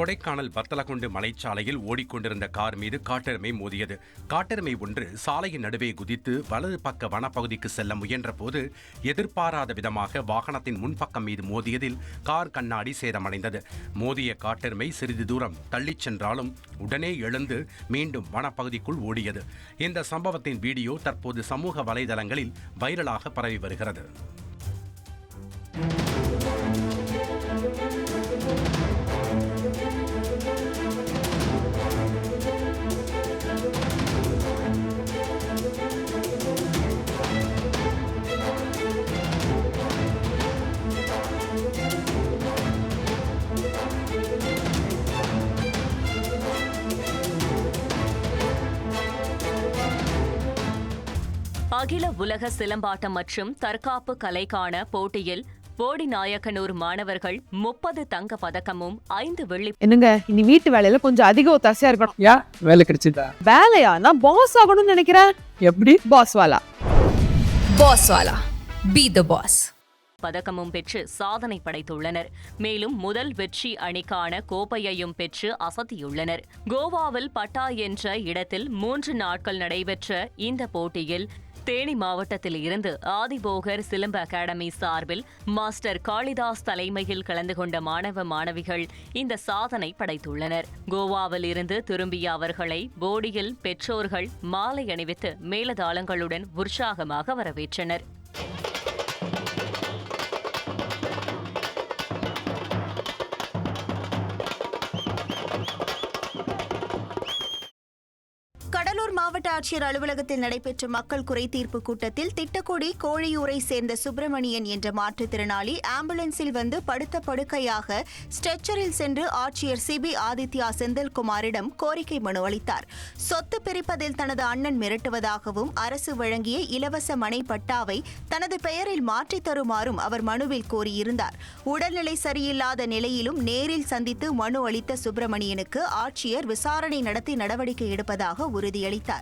கொடைக்கானல் வத்தலகுண்டு மலைச்சாலையில் ஓடிக்கொண்டிருந்த கார் மீது காட்டெருமை மோதியது. காட்டெருமை ஒன்று சாலையின் நடுவே குதித்து வலது பக்க வனப்பகுதிக்கு செல்ல முயன்றபோது எதிர்பாராத விதமாக வாகனத்தின் முன்பக்கம் மீது மோதியதில் கார் கண்ணாடி சேதமடைந்தது. மோதிய காட்டெருமை சிறிது தூரம் தள்ளிச் சென்றாலும் உடனே எழுந்து மீண்டும் வனப்பகுதிக்குள் ஓடியது. இந்த சம்பவத்தின் வீடியோ தற்போது சமூக வலைதளங்களில் வைரலாக பரவி வருகிறது. அகில உலக சிலம்பாட்டம் மற்றும் தற்காப்பு கலைக்கான போட்டியில் போடிநாயக்கனூர் மாணவர்கள் முப்பது தங்க பதக்கமும் ஐந்து வெள்ளி என்னங்க இனி வீட்டு வேலையில கொஞ்சம் அதிக ஒத்தாசையா இருக்கணும். ஏன் வேலை கிடைச்சிட்டா வேலையா நான் பாஸ் ஆகணும்னு நினைக்கிறேன் எப்படி? பாஸ் வாலா Boss Wala. Be the boss. பதக்கமும் பெற்று சாதனை படைத்துள்ளனர். மேலும் முதல் வெற்றி அணிக்கான கோப்பையையும் பெற்று அசத்தியுள்ளனர். கோவாவில் பட்டா என்ற இடத்தில் மூன்று நாட்கள் நடைபெற்ற இந்த போட்டியில் தேனி மாவட்டத்தில் இருந்து ஆதிபோகர் சிலம்ப அகாடமி சார்பில் மாஸ்டர் காளிதாஸ் தலைமையில் கலந்து கொண்ட மாணவ மாணவிகள் இந்த சாதனை படைத்துள்ளனர். கோவாவில் இருந்து திரும்பிய அவர்களை போடியில் பெற்றோர்கள் மாலை அணிவித்து மேலதாளங்களுடன் உற்சாகமாக வரவேற்றனர். மாவட்ட ஆட்சியர் அலுவலகத்தில் நடைபெற்ற மக்கள் குறைதீர்ப்பு கூட்டத்தில் திட்டக்குடி கோழியூரை சேர்ந்த சுப்பிரமணியன் என்ற மாற்றுத்திறனாளி ஆம்புலன்ஸில் வந்து படுத்த படுக்கையாக ஸ்ட்ரெச்சரில் சென்று ஆட்சியர் சிபி ஆதித்யா செந்தில்குமாரிடம் கோரிக்கை மனு அளித்தார். சொத்து பிரிப்பதில் தனது அண்ணன் மிரட்டுவதாகவும் அரசு வழங்கிய இலவச மனை பட்டாவை தனது பெயரில் மாற்றித் தருமாறும் அவர் மனுவில் கோரியிருந்தார் உடல்நிலை சரியில்லாத நிலையிலும் நேரில் சந்தித்து மனு அளித்த சுப்பிரமணியனுக்கு ஆட்சியர் விசாரணை நடத்தி நடவடிக்கை எடுப்பதாக உறுதியளித்தார்.